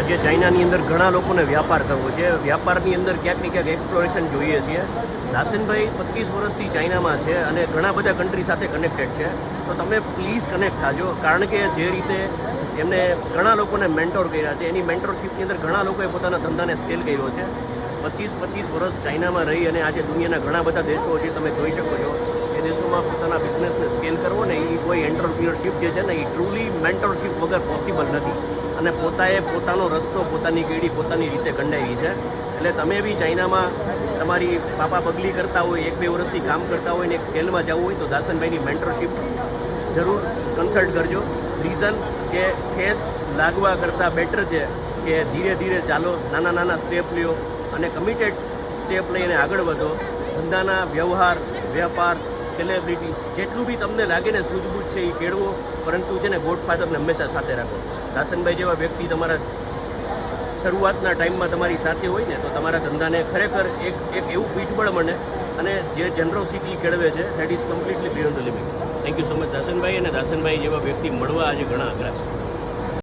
આજે ચાઇનાની અંદર ઘણા લોકોને વ્યાપાર કરવો છે. વ્યાપારની અંદર ક્યાંક ને ક્યાંક એક્સપ્લોરેશન જોઈએ છીએ. દાસનભાઈ પચીસ વર્ષથી ચાઇનામાં છે અને ઘણા બધા કન્ટ્રી સાથે કનેક્ટેડ છે. તો તમે પ્લીઝ કનેક્ટ થાજો. કારણ કે જે રીતે એમને ઘણા લોકોને મેન્ટોર કર્યા છે, એની મેન્ટોરશીપની અંદર ઘણા લોકોએ પોતાના ધંધાને સ્કેલ કર્યો છે. પચીસ પચીસ વર્ષ ચાઇનામાં રહી અને આજે દુનિયાના ઘણા બધા દેશો જે તમે જોઈ શકો છો. એ દેશોમાં પોતાના બિઝનેસને સ્કેલ કરવો ને એ કોઈ એન્ટરપ્રિનરશીપ જે છે ને એ ટ્રુલી મેન્ટરશીપ વગર પોસિબલ નથી. અને પોતાએ પોતાનો રસ્તો, પોતાની કીડી, પોતાની રીતે કંડાવી છે. એટલે તમે બી ચાઇનામાં તમારી પાપા પગલી કરતા હોય, એક બે વર્ષથી કામ કરતા હોય ને એક સ્કેલમાં જવું હોય તો દાસનભાઈની મેન્ટરશીપ જરૂર કન્સલ્ટ કરજો. રીઝન કે ફેસ લાગવા કરતાં બેટર છે કે ધીરે ધીરે ચાલો, નાના નાના સ્ટેપ લ્યો અને કમિટેડ સ્ટેપ લઈને આગળ વધો. ધંધાના વ્યવહાર વ્યાપાર સ્કેલેબિલિટી જેટલું બી તમને લાગે ને સૂઝબૂઝ છે એ કેળવો, પરંતુ છે ને ગોડફાધરને હંમેશા સાથે રાખો. દાસનભાઈ જેવા વ્યક્તિ તમારા શરૂઆતના ટાઈમમાં તમારી સાથે હોય ને, તો તમારા ધંધાને ખરેખર એક એક એવું પીઠબળ મળે અને જે જનરોસિટી કેળવે છે that is completely beyond the limit thank you so much Dasanbhai અને દાસનભાઈ જેવા વ્યક્તિ મળવા આજે ઘણા આગ્રહ છે.